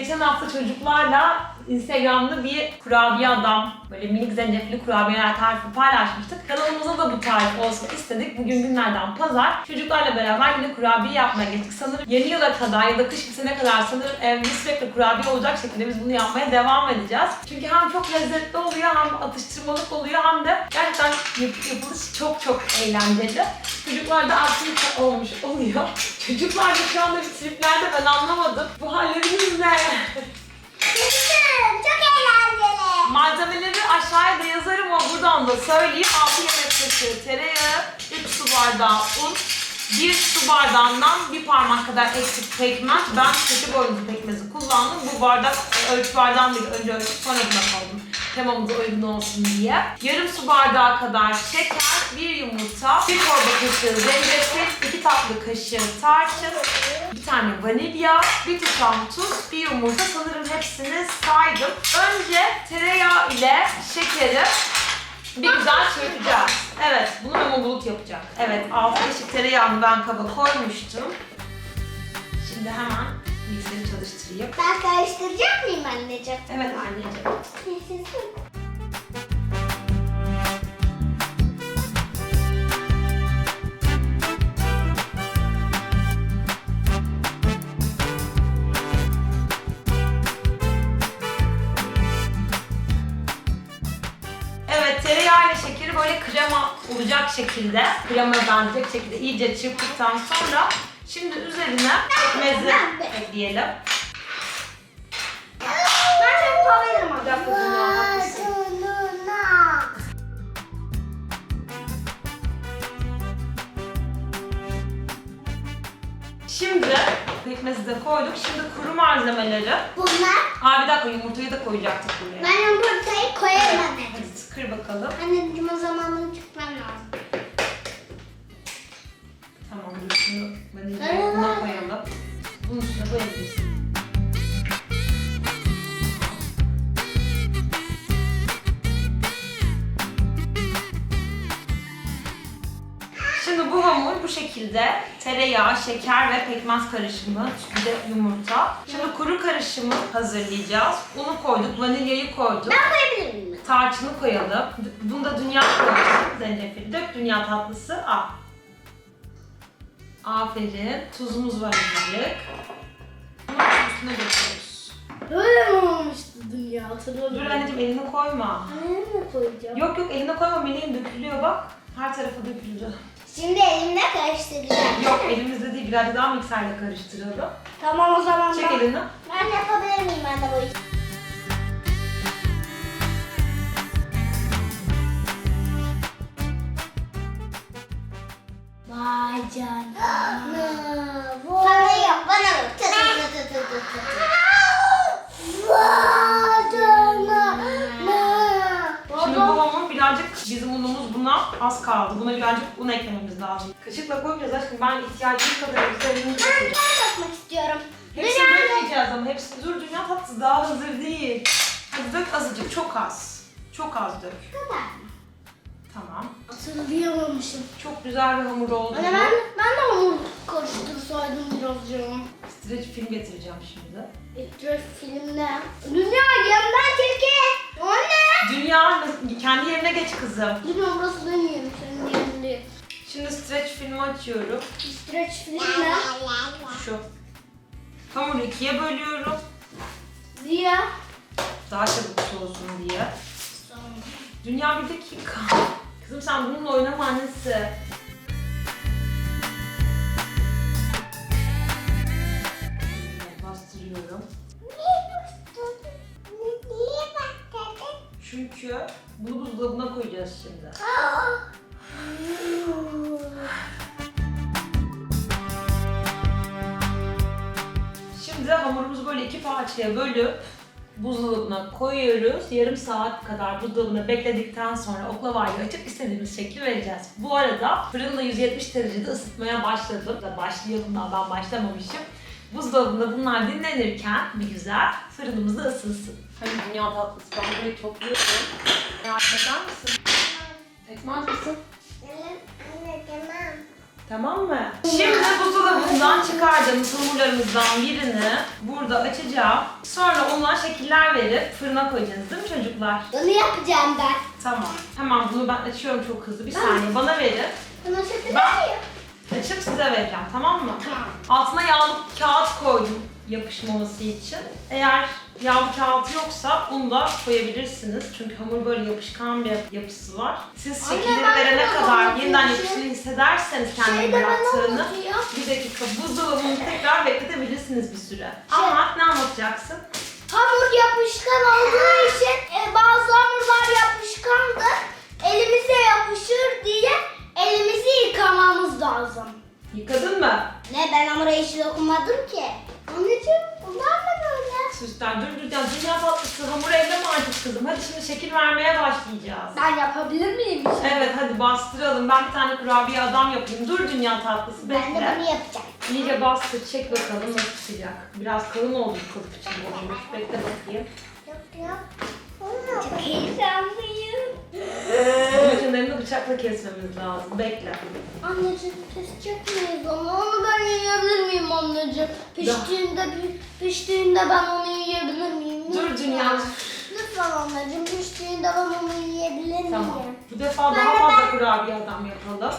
geçen hafta çocuklarla Instagram'da bir kurabiye adam, böyle minik zencefilli kurabiyeler tarifi paylaşmıştık. Kanalımıza da bu tarif olsun istedik. Bugün günlerden pazar. Çocuklarla beraber yine kurabiye yapmaya geçtik. Sanırım yeni yıla kadar ya da kış bitene kadar sanırım evde sürekli kurabiye olacak şekilde biz bunu yapmaya devam edeceğiz. Çünkü hem çok lezzetli oluyor hem atıştırmalık oluyor hem de gerçekten yap- yapılışı çok çok eğlenceli. Çocuklar da aktivite olmuş oluyor. Çocuklar da şu anda bir triplerde ben anlamadım. Bu halleriniz ne? Çok eğlenceli. Malzemeleri aşağıya da yazarım ama buradan da söyleyeyim. 6 yemek kaşığı tereyağı, 3 su bardağı un, 1 su bardağından bir parmak kadar eksik pekmez. Ben kötü boyunlu pekmezi kullandım. Bu bardak e, ölçü bardağım değil. Önce ölçüp sonra buna koydum. Temamıza uygun olsun diye. Yarım su bardağı kadar şeker, bir yumurta, bir çorba kaşığı zencefil, 2 tatlı kaşığı tarçın, bir tane vanilya, bir tutam tuz, bir yumurta. Sanırım hepsini saydım. Önce tereyağı ile şekeri bir güzel çırpacağız. Evet, bunu Memo Bulut yapacak. Evet, 6 kaşık tereyağını ben kaba koymuştum. Şimdi hemen mikseri çalıştırayım. Ben karıştıracak mıyım anneciğim? Evet anneciğim. Evet, tereyağı ile şekeri böyle krema olacak şekilde, krema benzeyecek şekilde iyice çırptıktan sonra şimdi üzerine pekmezi ekleyelim. Ben haklısın. Sonuna. Şimdi pekmezi de koyduk. Şimdi kuru malzemeleri. Bunlar. Aa bir dakika yumurtayı da koyacaktık buraya. Ben yumurtayı koyarım anne. Hadi kır bakalım. Anneciğim o zaman bunu çıkmam lazım. Tamam dur vanilyayı buna koyalım. Bunun üstüne koyabilirsin. Şimdi bu hamur bu şekilde tereyağı, şeker ve pekmez karışımı, bir de yumurta. Şimdi kuru karışımı hazırlayacağız. Unu koyduk, vanilyayı koyduk. Ben koyabilir miyim? Tarçını koyalım. Bunda dünya tatlısı, zencefil. Dök dünya tatlısı. Al. Aferin. Tuzumuz var azıcık. Bunu üstüne döküyoruz. Böyle mi olmuştu dünya hatırladım. Dur anneciğim elini koyma. Nereye mi koyacağım? Yok yok eline koyma meleğin dökülüyor bak. Her tarafa döküldü. Şimdi elimde karıştıracağım. Yok elimizde değil biraz daha mikserle karıştıralım. Tamam o zaman Çek ben, elini. ben yapabilir miyim ben un eklememiz lazım. Kaşıkla koymayacağız aşkım. Ben ihtiyacım kadar üzerine dökeceğim. Ben bakmak istiyorum. Hepsini Dünya- dökmeyeceğiz ama hepsini dur dünya tatlısı daha hazır değil. Hadi dök azıcık çok az. Çok az dök. kadar. Tamam. Hatırlayamamışım. Çok güzel bir hamur oldu. Anne ben, ben de onu karıştırsaydım birazcık. Streç film getireceğim şimdi. Etraf filmde. Dünya yanından çekil. Anne. Dünya kendi yerine geç kızım. Dünya burası benim Şimdi streç filmi açıyorum. Stretch filmde. Şu. Hamuru ikiye bölüyorum. Diye. Daha çabuk soğusun diye. Dünya bir dakika. Kızım sen bununla oynama annesi. Bastırıyorum. Çünkü bunu buzdolabına koyacağız şimdi. Hamurumuzu böyle iki parçaya bölüp buzdolabına koyuyoruz. Yarım saat kadar buzdolabına bekledikten sonra oklavayla açıp istediğimiz şekli vereceğiz. Bu arada fırında 170 derecede ısıtmaya başladım. Da başlayalım daha ben başlamamışım. Buzdolabında bunlar dinlenirken bir güzel fırınımızda ısınsın. Hani dünya tatlısı ben burayı topluyorum. Yardım eder misin? Tekmez misin? Tamam. Mı? Şimdi buzdolabı Buzdolabından çıkardığımız hamurlarımızdan birini burada açacağım. Sonra ondan şekiller verip fırına koyacağız değil mi çocuklar? Bunu yapacağım ben. Tamam. Hemen bunu ben açıyorum çok hızlı. Bir saniye bana verin. Bunu sütü Ben- veriyor. Açıp size vereceğim tamam mı? Tamam. Altına yağlı kağıt koydum yapışmaması için. Eğer yağlı kağıt yoksa onu da koyabilirsiniz. Çünkü hamur böyle yapışkan bir yapısı var. Siz Anne, şekilleri ben verene kadar anlatayım. yeniden yapışını hissederseniz kendini Şey de bana bıraktığını bir dakika buzdolabını tekrar bekletebilirsiniz bir süre. Ama ne anlatacaksın? Hamur yapışkan olduğu için e, bazı hamurlar yapışkandır. Elimize yapışır diye elimizi yıkamamız lazım. Yıkadın mı? Ne ben hamura hiç dokunmadım ki. Anneciğim bunlar mı böyle? Süsler dur dur ya dünya tatlısı hamur elleme artık kızım. Hadi şimdi şekil vermeye başlayacağız. Ben yapabilir miyim? Evet hadi bastıralım. Ben bir tane kurabiye adam yapayım. Dur dünya tatlısı bekle. Ben de bunu yapacağım. İyice bastır çek bakalım nasıl çıkacak. Biraz kalın oldu kalıp için. Bekle bakayım. Yap yap. Kenarını bıçakla kesmemiz lazım. Bekle. Anneciğim kesecek miyiz onu? Onu ben yiyebilir miyim anneciğim? Piştiğinde, pi- piştiğinde ben onu yiyebilir miyim? Dur Lütfen. dünya. Lütfen anneciğim piştiğinde ben onu yiyebilir miyim? Tamam. Bu defa daha de fazla kurabiye adam yapalım.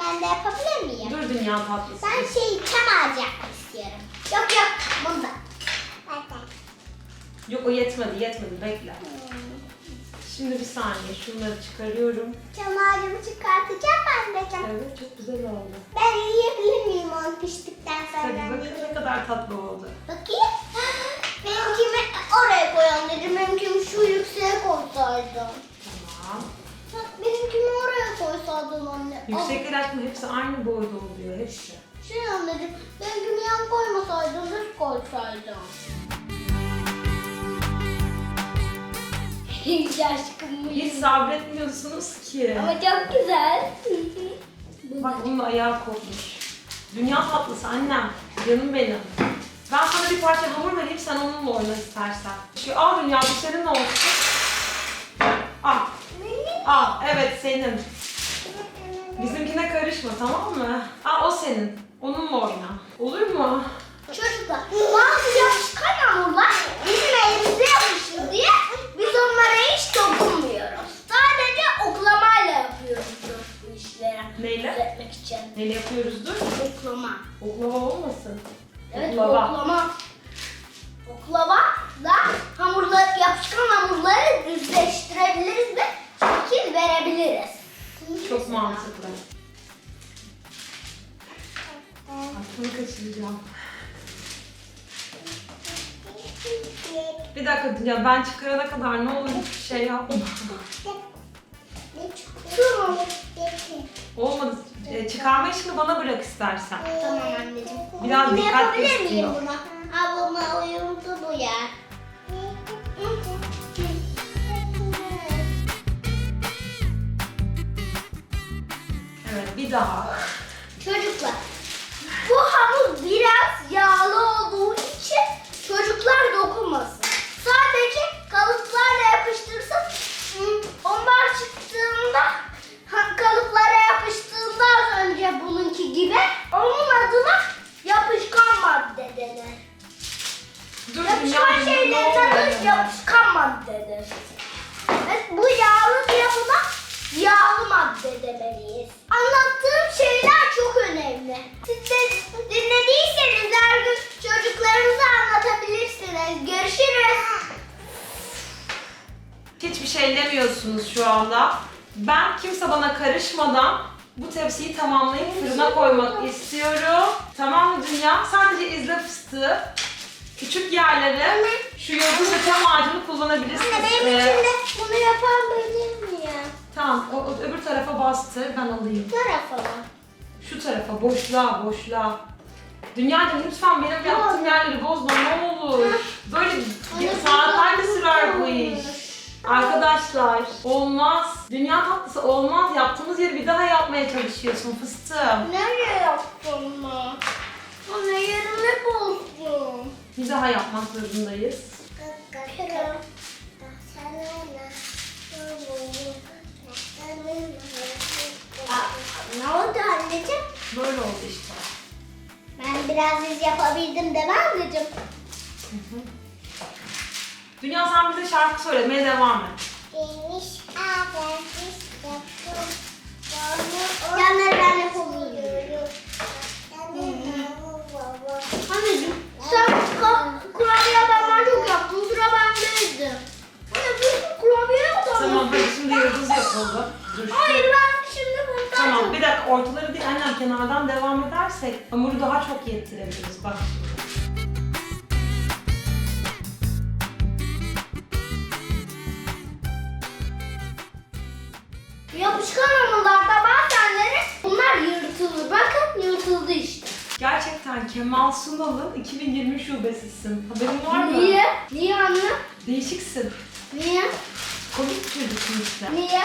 Ben de yapabilir miyim? Dur dünya tatlısı. Ben şey kem yapmak istiyorum. Yok yok bunda. Yok o yetmedi yetmedi bekle. Şimdi bir saniye şunları çıkarıyorum. Kem ağacımı çıkartacağım ben de. Evet çok güzel oldu. Ben yiyebilir miyim onu piştikten sonra? Hadi bakın ne kadar tatlı oldu. Bakayım. Benimkimi oraya koy anneciğim. Benimkimi şu yükseğe koysaydın. Tamam. Benimkimi oraya koysaydın anne. Yüksekler aslında hepsi aynı boyda oluyor hepsi. Şey anneciğim, benimkimi yan koymasaydın, düz koysaydın. Hiç aşkım Hiç sabretmiyorsunuz ki. Ama çok güzel. Bak bunun ayağı kopmuş. Dünya tatlısı annem. Canım benim. Ben sana bir parça hamur vereyim sen onunla oyna istersen. Şu al dünya bu senin olsun. Al. Al evet senin. Bizimkine karışma tamam mı? Al o senin. Onunla oyna. Olur mu? Çocuklar, bazı yapışkan hamurlar bizim elimize yapışır diye biz onlara hiç dokunmuyoruz. Sadece oklamayla yapıyoruz bu işleri. Neyle? Düzeltmek için. Neyle yapıyoruzdur? Oklama. Oklava olmasın. Evet, Oklava. oklama. Oklava da hamurları, yapışkan hamurları düzleştirebiliriz ve şekil verebiliriz. Çok mantıklı. Aklını kaçıracağım. Bir dakika Dünya ben çıkarana kadar ne olur hiçbir şey yapma. Olmadı. E, çıkarma işini bana bırak istersen. Tamam anneciğim. Biraz Yine dikkat yapabilir istiyor. miyim bunu? Ablama uyumdu bu ya. Evet bir daha. Çocuklar, Hiçbir şey demiyorsunuz şu anda. Ben kimse bana karışmadan bu tepsiyi tamamlayıp fırına koymak istiyorum. Tamam mı Dünya? Sadece izle fıstığı. Küçük yerleri şu yoğurt ve çam ağacını kullanabilirsiniz. Anne benim Ee, için de bunu yapabilir miyim? Tamam, o, o öbür tarafa bastır, ben alayım. Tarafa mı? Şu tarafa, boşluğa, boşluğa. Dünyacığım lütfen benim yaptığım yerleri bozma ne olur. Böyle saatlerce sürer bu iş. Arkadaşlar olmaz. Dünya tatlısı olmaz. Yaptığımız yeri bir daha yapmaya çalışıyorsun fıstığım. Nereye yaptın mı? Anne yerimi bozdum. Bir daha yapmak zorundayız. Ne oldu anneciğim? Böyle oldu işte. biraz yüz yapabildim değil mi anneciğim? Dünya sen bize şarkı söylemeye devam et. Geniş Yanları ben yapamıyorum. Anneciğim sen ka- kurabiye adamlar çok yaptın. Sıra bendeydi. Anne bir kurabiye adamlar. Tamam hadi şimdi yıldız yapalım. Dur. Hayır ben şimdi bundan Tamam çok... bir dakika ortaları değil annem kenardan devam edersek hamuru daha çok yettirebiliriz bak. Yapışkan hamurlarda bazenleri bunlar yırtılır. Bakın yırtıldı işte. Gerçekten Kemal Sunal'ın 2020 şubesisin. Haberin var mı? Niye? Niye anne? Değişiksin. Niye? Komik çocuksun işte. Niye?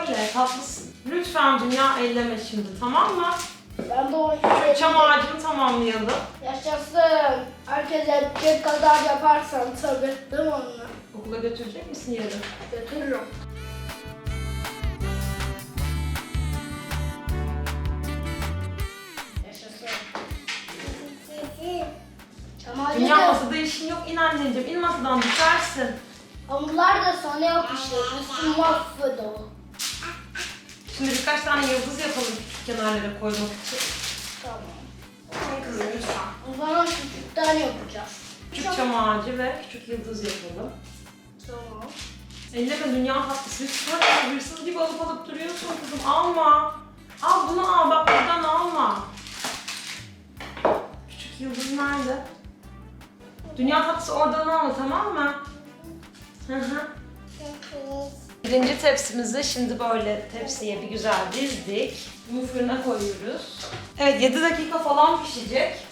Öyle tatlısın. Lütfen dünya elleme şimdi tamam mı? Ben de o Çam ağacını tamamlayalım. Yaşasın. Herkes edecek kadar yaparsan tabii. Değil mi anne? Okula götürecek misin yarın? Götürürüm. Çam Dünya ağacı da masada işin yok. İn anneciğim. in masadan düşersin. hamurlar da sana yapışır. Üstün mahvolur. Şimdi birkaç tane yıldız yapalım küçük kenarlara koymak için. Tamam. Kızım lütfen. O zaman küçükten yapacağız. Küçük çam ağacı ve küçük yıldız yapalım. Tamam. Elleme dünya tatlısı. Lütfen hırsız gibi alıp alıp duruyorsun kızım. Alma. Al bunu al. Bak buradan alma. Küçük yıldız nerede? Dünya tatlısı oradan alma tamam mı? Hı hı. Birinci tepsimizi şimdi böyle tepsiye bir güzel dizdik. Bunu fırına koyuyoruz. Evet 7 dakika falan pişecek.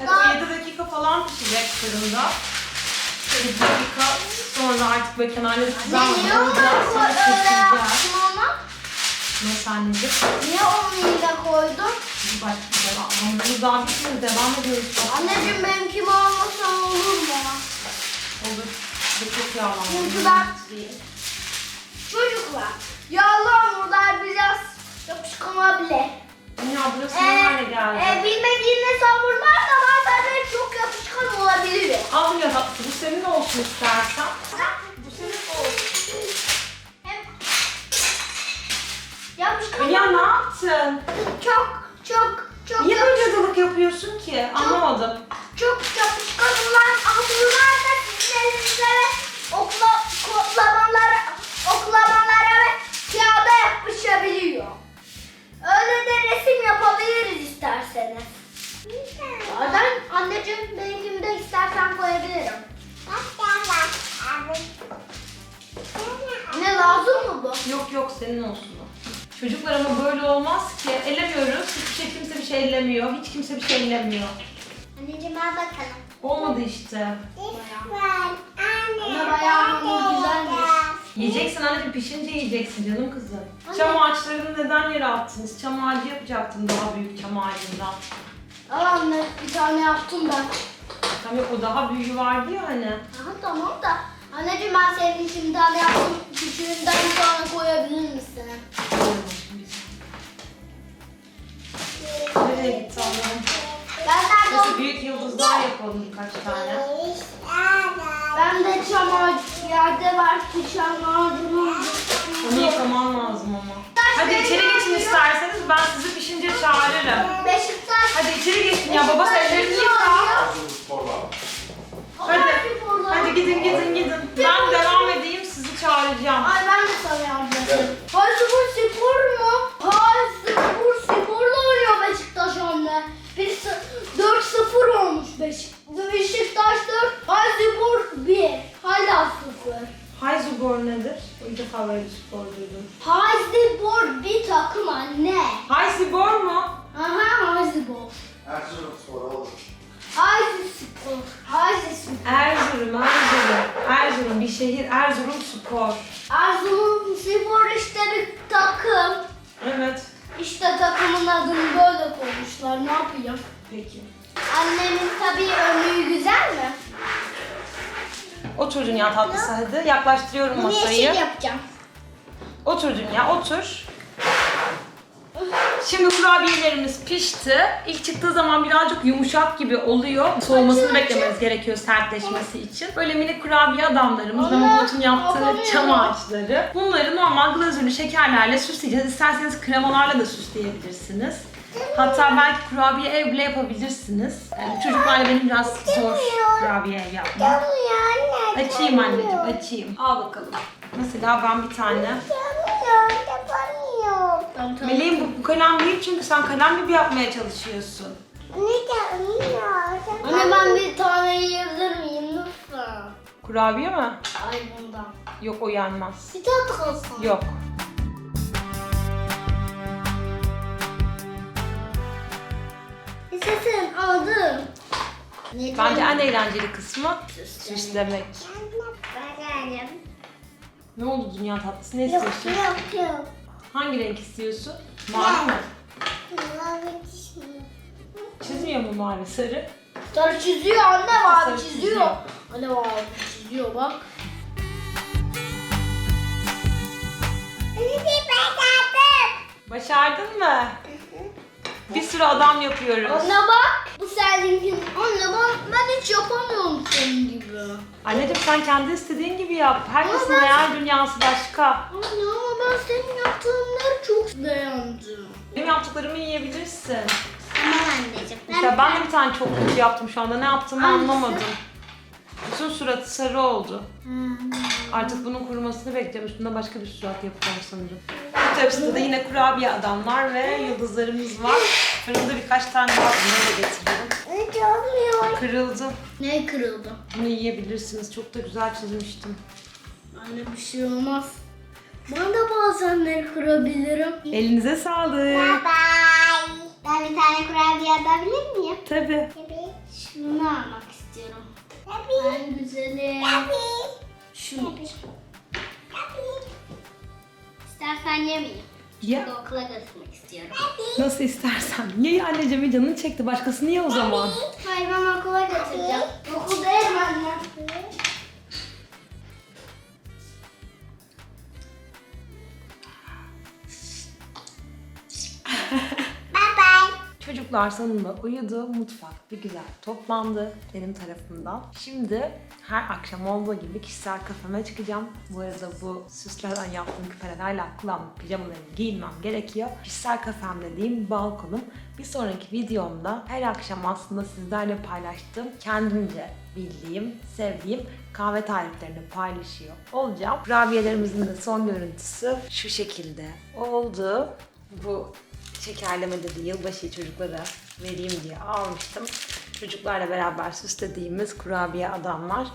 Evet o 7 dakika falan pişecek fırında. 7 dakika sonra artık böyle kenarları Ne kızarmadan olacak. Sonra öyle keseceğiz. yaptın ona? Nasıl anneciğim? Niye onu yine koydun? Başka devam. Hamurumuz daha bitmedi. Devam ediyoruz. Anneciğim benimkimi almasan olur mu? Olur. Bu çok yağlandı. Çünkü ben- Çocuklar, yağlı hamurlar biraz yapışkan olabilir. Dünya burası Ee, ne hale geldi? e, bilmediğiniz hamurlar da bazen de çok yapışkan olabilir. Al ya. Bu senin olsun istersen. Bu senin olsun. Hem yapışkan Dünya ne yaptın? çok çok çok Niye yap- böyle cadılık yapıyorsun ki? Anlamadım. çok yapışkan olan hamurlar da sizin elinize ve okla, koklamalara, oklamalara ve kağıda yapışabiliyor. Öyle de resim yapabiliriz isterseniz. Ben anneciğim benimkini de istersen koyabilirim. Ne lazım mı bu? Yok yok senin olsun. Çocuklar ama böyle olmaz ki. Ellemiyoruz. Hiçbir şey kimse bir şey ellemiyor. Hiç kimse bir şey ellemiyor. Anneciğim al bakalım. Olmadı işte. Ama bayağı hamur güzelmiş. Yiyeceksin anneciğim pişince yiyeceksin canım kızım. Anne. Çam ağaçlarını neden yere attınız? Çam ağacı yapacaktım daha büyük çam ağacından. Al anne bir tane yaptım ben. Tam yok o daha büyüğü vardı ya hani. Aha tamam da. Anneciğim ben senin için bir tane yaptım. Küçüğünden bir tane koyabilir misin? Nereye gitti Allah'ım? Ben nerede o- büyük yıldızlar yapalım birkaç tane. Ben de çam ağacı yerde var ki çam ağacının. Onu yıkaman lazım ama. Hadi içeri geçin isterseniz ben sizi pişince çağırırım. Beşiktaş. Hadi içeri geçin ya babası ellerini yıka. Hadi. Hadi gidin gidin gidin. Ben devam edeyim sizi çağıracağım. Ay ben de sana yardım edeyim. Hayspor spor mu? Beşik Beşiktaş 4, Hayspor 1. Hala 0. Hayzubor nedir? İlk defa böyle spor duydum. Hayspor bir takım anne. Hayzubor mu? Aha Hayspor. Erzurum sporu olur. Hayspor. Hayspor. Erzurum, Erzurum. Erzurum bir şehir. Erzurum spor. Erzurum Spor işte bir takım. Evet. İşte takımın adını böyle koymuşlar. Ne yapayım? Peki. Annemin tabii önlüğü güzel mi? Otur dünya tatlısı hadi. Yaklaştırıyorum Bunu yeşil masayı. yapacağım. Otur dünya otur. Şimdi kurabiyelerimiz pişti. İlk çıktığı zaman birazcık yumuşak gibi oluyor. Soğumasını beklemeniz gerekiyor sertleşmesi için. Böyle minik kurabiye adamlarımız Ama Mahmut'un yaptığı yapamıyorum. çam ağaçları. Bunları normal glazürlü şekerlerle süsleyeceğiz. İsterseniz kremalarla da süsleyebilirsiniz. Hatta belki kurabiye ev bile yapabilirsiniz. Yani çocuklarla benim biraz zor kurabiye yapmak. Açayım anneciğim, açayım. Al bakalım. Mesela ben bir tane. Meleğim bu, bu kalem değil çünkü sen kalem gibi yapmaya çalışıyorsun. Anne ben bir tane yiyebilir miyim lütfen? Kurabiye mi? Ay bundan. Yok o yenmez. Bir tat kalsın. Yok. İstesin aldım. Ne Bence en eğlenceli kısmı Süslemek. süslemek. Bakalım. Ne oldu dünya tatlısı? Ne Yok istiyorsun? yok yok. Hangi renk istiyorsun? Mavi mi? Mavi çizmiyor. Çizmiyor mu mavi? Sarı? Sarı çiziyor anne mavi Sarı çiziyor. çiziyor. Anne mavi çiziyor bak. Başardın mı? Bir sürü adam yapıyoruz. Anne bak. Bu seninkin. Anne bak ben hiç yapamıyorum senin gibi. Anneciğim sen kendi istediğin gibi yap. Herkesin Ama ben- hayal dünyası başka. Anne ama ben senin yaptığınları çok beğendim. Benim yaptıklarımı yiyebilirsin. Tamam anneciğim. Mesela ben de bir tane çok kötü yaptım şu anda. Ne yaptığımı Hangisi? anlamadım. Bütün suratı sarı oldu. Artık bunun kurumasını bekliyorum. Üstünde başka bir surat yapacağım sanırım. Bu tepside de yine kurabiye adamlar ve yıldızlarımız var. Fırında birkaç tane var. Bunları da getiriyorum. Hiç olmuyor. Kırıldı. Ne kırıldı? Bunu yiyebilirsiniz. Çok da güzel çizmiştim. Anne bir şey olmaz. Ben de bazenleri kırabilirim. Elinize sağlık. bye. Ben bir tane kurabiye alabilir miyim? Tabii. Şunu almak istiyorum. Tabii. En güzeli. Tabii. Şunu. İstersen yemeyeyim. Ye. Okula götürmek istiyorum. Nasıl istersen. Ye anneciğim canın çekti. Başkasını ye o zaman. Hayır ben okula götüreceğim. Okulda yemem anne. Çocuklar sonunda uyudu. Mutfak bir güzel toplandı benim tarafımdan. Şimdi her akşam olduğu gibi kişisel kafeme çıkacağım. Bu arada bu süslerden yaptığım küpeler hala kulağımda pijamalarımı giyinmem gerekiyor. Kişisel kafem dediğim balkonum. Bir sonraki videomda her akşam aslında sizlerle paylaştığım kendimce bildiğim, sevdiğim kahve tariflerini paylaşıyor olacağım. Kurabiyelerimizin de son görüntüsü şu şekilde oldu. Bu şekerleme dedi yılbaşı çocuklara vereyim diye almıştım. Çocuklarla beraber süslediğimiz kurabiye adamlar.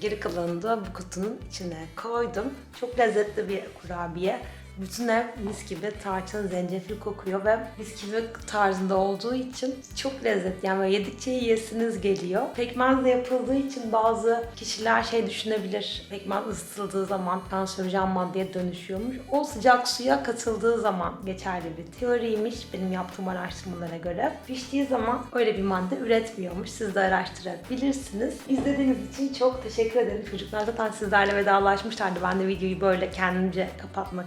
Geri kalanını da bu kutunun içine koydum. Çok lezzetli bir kurabiye. Bütün ev mis gibi tarçın, zencefil kokuyor ve bisküvi tarzında olduğu için çok lezzetli. Yani yedikçe yiyesiniz geliyor. Pekmezle yapıldığı için bazı kişiler şey düşünebilir. Pekmez ısıtıldığı zaman kanserojen maddeye dönüşüyormuş. O sıcak suya katıldığı zaman geçerli bir teoriymiş benim yaptığım araştırmalara göre. Piştiği zaman öyle bir madde üretmiyormuş. Siz de araştırabilirsiniz. İzlediğiniz için çok teşekkür ederim. Çocuklar zaten sizlerle vedalaşmışlardı. Ben de videoyu böyle kendimce kapatmak